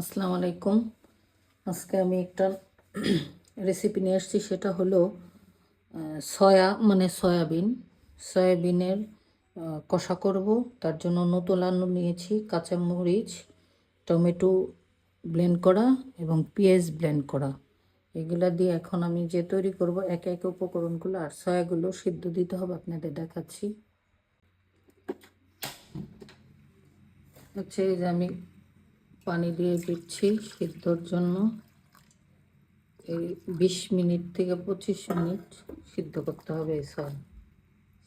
আসসালামু আলাইকুম। আজকে আমি একটা রেসিপি নিয়ে এসেছি, সেটা হলো সয়া মানে সয়াবিন। সয়াবিনের কষা করব, তার জন্য নতুন আলু নিয়েছি, কাঁচামরিচ, টমেটো ব্লেন্ড করা এবং পেঁয়াজ ব্লেন্ড করা। এগুলা দিয়ে এখন আমি যে তৈরি করব, একে একে উপকরণগুলো আর সয়াগুলো সিদ্ধ দিতে হবে, আপনাদের দেখাচ্ছি। হচ্ছে যে আমি পানি দিয়ে দিচ্ছি সিদ্ধর জন্য। এই বিশ মিনিট থেকে পঁচিশ মিনিট সিদ্ধ করতে হবে এই সব।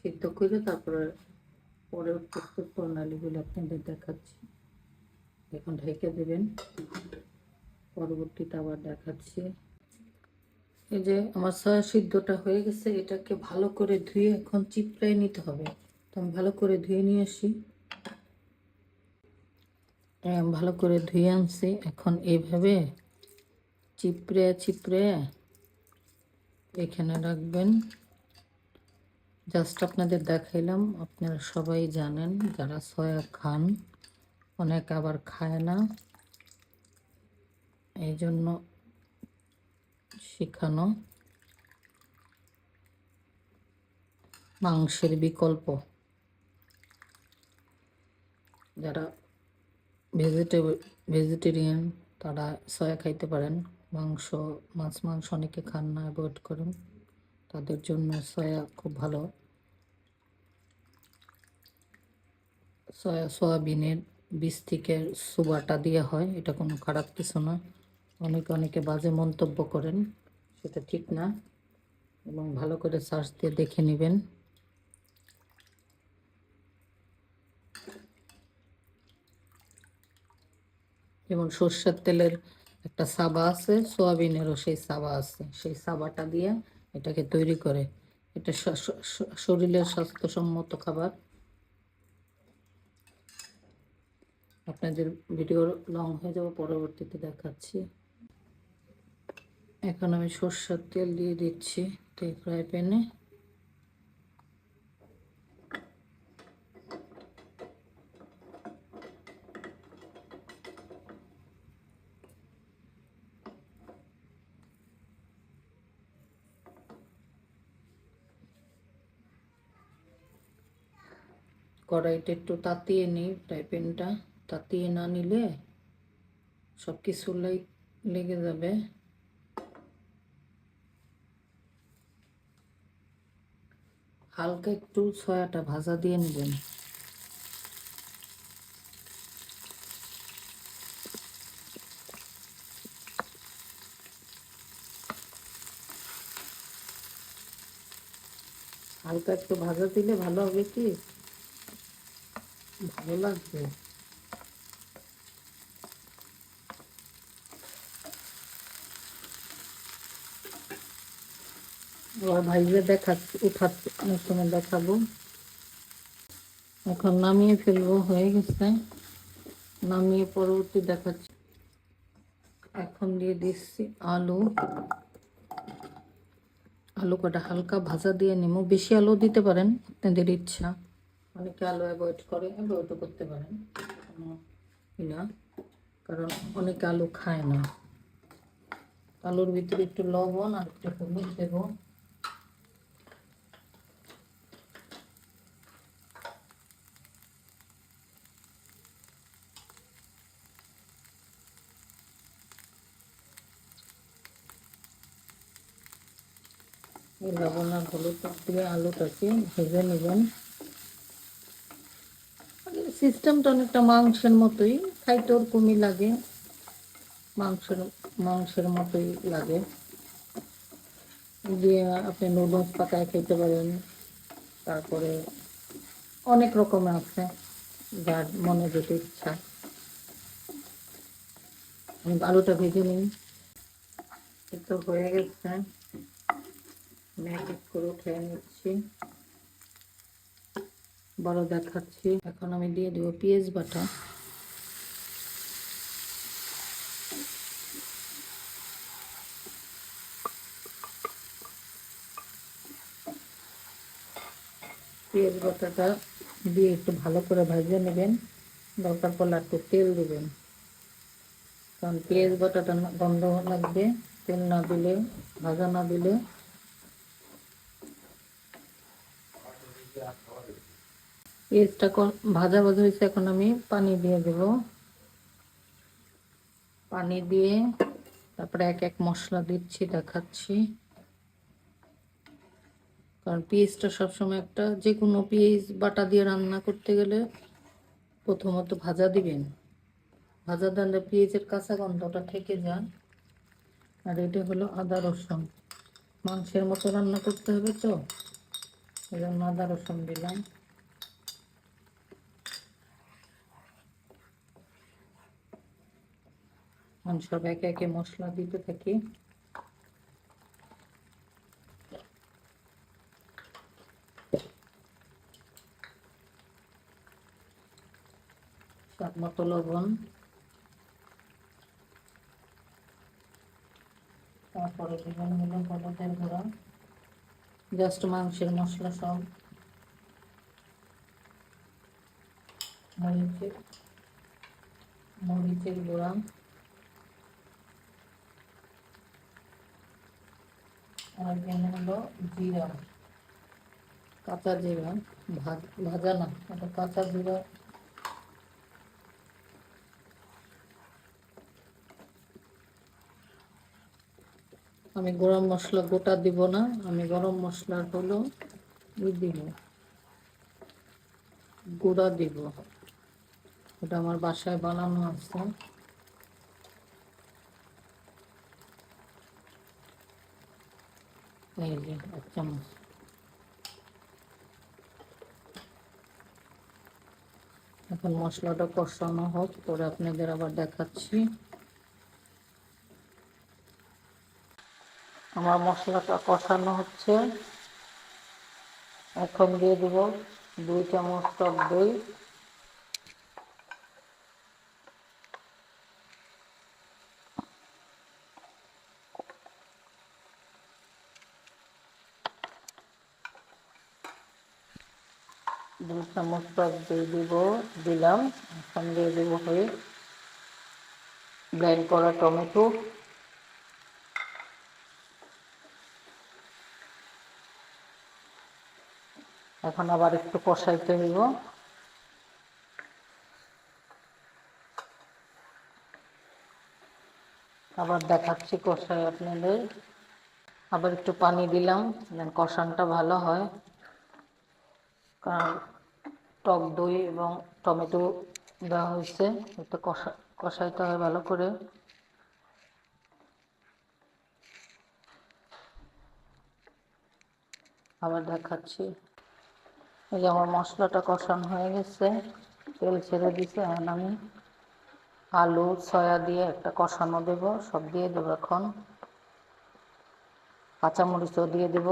সিদ্ধ করে তারপরে পরের প্রস্তুত প্রণালীগুলো আপনাদের দেখাচ্ছি। এখন ঢেকে দেবেন। পরবর্তীতে আবার দেখাচ্ছি। এই যে আমার সয়া সিদ্ধটা হয়ে গেছে, এটাকে ভালো করে ধুয়ে এখন চিপড়ায় নিতে হবে। তো আমি ভালো করে ধুয়ে নিয়ে আসি। ভালো করে ধুয়ে আনছি। এখন এইভাবে চিপড়ে চিপড়ে এখানে রাখবেন। জাস্ট আপনাদের দেখাইলাম, আপনারা সবাই জানেন, যারা সয়া খান, অনেক আবার খায় না। এই জন্য শেখানো মাংসের বিকল্প। যারা ভেজিটেবল ভেজিটেরিয়ান তারা সয়া খাইতে পারেন, মাংস, মাছ, মাংস অনেকে খান না অ্যাভয়েড করেন। তাদের জন্য সয়া খুব ভালো। সয়া সয়াবিনের বীজ থেকে সুবাটা দেওয়া হয়, এটা কোনো খারাপ কিছু না। অনেকে অনেকে বাজে মন্তব্য করেন, সেটা ঠিক না। এবং ভালো করে সার্চ দিয়ে দেখে নেবেন। যেমন সর্ষের তেলের একটা সাবা আছে, সোয়াবিনেরও সেই সাবা আছে। সেই সাবাটা দিয়ে এটাকে তৈরি করে। এটা শরীরের স্বাস্থ্যসম্মত খাবার। আপনাদের ভিডিও লং হয়ে যাবে, পরবর্তীতে দেখাচ্ছি। এখন আমি সর্ষের তেল দিয়ে দিচ্ছি, তেল ফ্রাই প্যানে। কড়াইটা একটু তাতিয়ে নিই, ফ্রাই প্যানটা তাতিয়ে না নিলে সব কিছু লেগে যাবে। হালকা একটু সয়াটা ভাজা দিয়ে নেবেন। হালকা একটু ভাজা দিলে ভালো হবে কি? ভালো লাগবে ভাইজে দেখাচ্ছি উঠাচ্ছি সময় দেখাবো। এখন নামিয়ে ফেলব, হয়ে গেছে। নামিয়ে পরবর্তী দেখাচ্ছি। এখন দিয়ে দিচ্ছি আলু। আলু কটা হালকা ভাজা দিয়ে নেব। বেশি আলু দিতে পারেন, আপনাদের ইচ্ছা। অনেকে আলু অ্যাভয়েড করে অ্যাভয়েডও করতে পারেন। কোনো না, কারণ অনেকে আলু খায় না। আলুর ভিতরে একটু লবণ আর একটু হলুদ দেব। লবণ আর হলুদ দিয়ে আলুটাকে ভেজে নেবেন। সিস্টেমটা অনেকটা মাংসের মতোই। খাইতে ওরকমই লাগে। মাংসের মাংসের মতোই লাগে। দিয়ে আপনি নুডলস পাতায় খেতে পারেন। তারপরে অনেক রকমের আছে, যার মনে যেতে ইচ্ছা। আমি আলুটা ভেজে নিই। এটা হয়ে গেছে এক করে উঠে নিচ্ছি। বড় দেখাচ্ছি। এখন আমি দিয়ে দেবো পেঁয়াজ বাটা। পেঁয়াজ বাটাটা দিয়ে একটু ভালো করে ভাজিয়ে নেবেন। দরকার পড়লে একটু তেল দেবেন। কারণ পেঁয়াজ বাটাটা গন্ধ লাগবে। তেল না দিলে, ভাজা না দিলে পেঁয়াজটা ভাজা ভাজা হয়েছে, এখন আমি পানি দিয়ে দেব। পানি দিয়ে তারপরে এক এক মশলা দিচ্ছি, দেখাচ্ছি। কারণ পেঁয়াজটা সবসময় একটা যে কোনো পেঁয়াজ বাটা দিয়ে রান্না করতে গেলে প্রথমত ভাজা দিবেন। ভাজা দিলে পেঁয়াজের কাঁচা গন্ধটা থেকে যান আর এটা হলো আদা রসুন। মাংসের মতো রান্না করতে হবে তো এই জন্য আদা রসুন দিলাম। আমি সব একে একে মশলা দিতে থাকি স্বাদ মতো লবণ তারপরে দিবেন হলো হলুদের গুঁড়া জাস্ট মাংসের মশলা সব মরিচের মরিচের গুঁড়া আর হলো জিরা কাঁচা জিরা ভাজা না এটা কাঁচা জিরা আমি গরম মশলা গোটা দিব না, আমি গরম মশলার হলো দিব। গুঁড়া দিব। ওটা আমার বাসায় বানানো আছে। এই যে এক এখন মশলাটা কষানো হোক, পরে আপনাদের আবার দেখাচ্ছি। আমার মশলাটা কষানো হচ্ছে। এখন দিয়ে দেব দুই চামচ টক দই দুই চামচ দই দিব, দিলাম। এখন দিয়ে দেব হয়ে ব্লেন্ড করা টমেটো। এখন আবার একটু কষাইতে হইব আবার দেখাচ্ছি কষাই আপনাদের। আবার একটু পানি দিলাম কষানটা ভালো হয়। কারণ টক দই এবং টমেটো দেওয়া হয়েছে। একটু কষা, কষাইতে হয় ভালো করে। আবার দেখাচ্ছি। এই যে আমার মশলাটা কষানো হয়ে গেছে। তেল ছেড়ে দিছে এখন আমি। আলু, সয়া দিয়ে একটা কষানো দেব, সব দিয়ে দেবো এখন। কাঁচামরিচও দিয়ে দেব।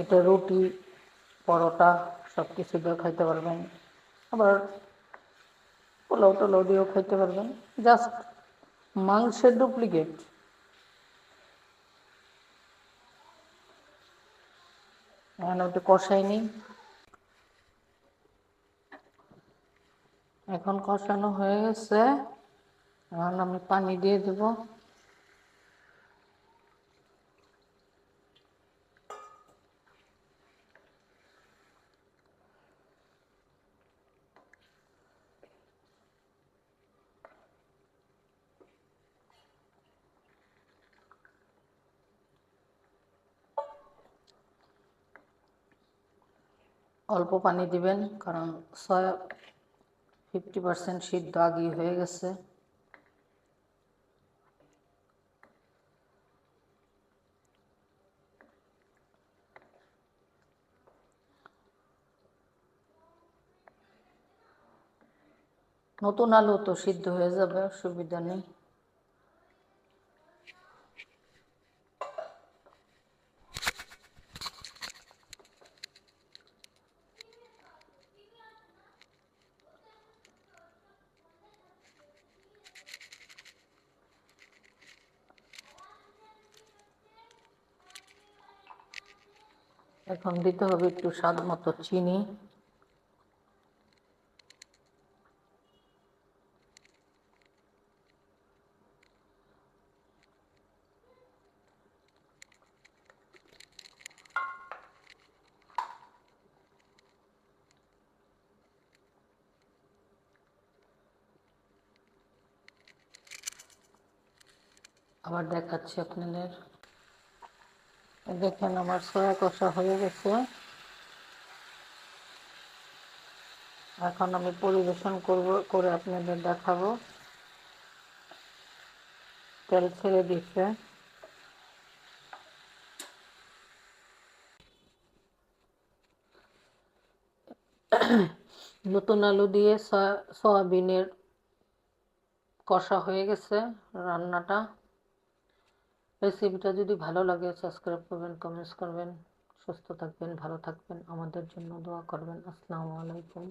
এটা রুটি, পরোটা সব কিছু দিয়ে খাইতে পারবেন। আবার পোলাও টোলাও দিয়েও খাইতে পারবেন। জাস্ট মাংসের ডুপ্লিকেট। এখন ওটা কষাই নিই এখন কষানো হয়ে গেছে। এখন আমি পানি দিয়ে দেবো। অল্প পানি দিবেন, কারণ সয়া ফিফটি পার্সেন্ট সিদ্ধ আগেই হয়ে গেছে। নতুন আলু তো সিদ্ধ হয়ে যাবে অসুবিধা নেই। এখন দিতে হবে একটু স্বাদ মতো চিনি। আবার দেখাচ্ছি আপনাদের। দেখেন আমার সয়া কষা হয়ে গেছে। এখন আমি পরিবেশন করব, করে আপনাদের দেখাবো। তেল ছেড়ে দিচ্ছে নতুন আলু দিয়ে সয়া- সয়াবিনের কষা হয়ে গেছে রান্নাটা। রেসিপিটা যদি ভালো লাগে সাবস্ক্রাইব করবেন কমেন্টস করবেন, সুস্থ থাকবেন, ভালো থাকবেন, আমাদের জন্য দোয়া করবেন। আসসালামু আলাইকুম।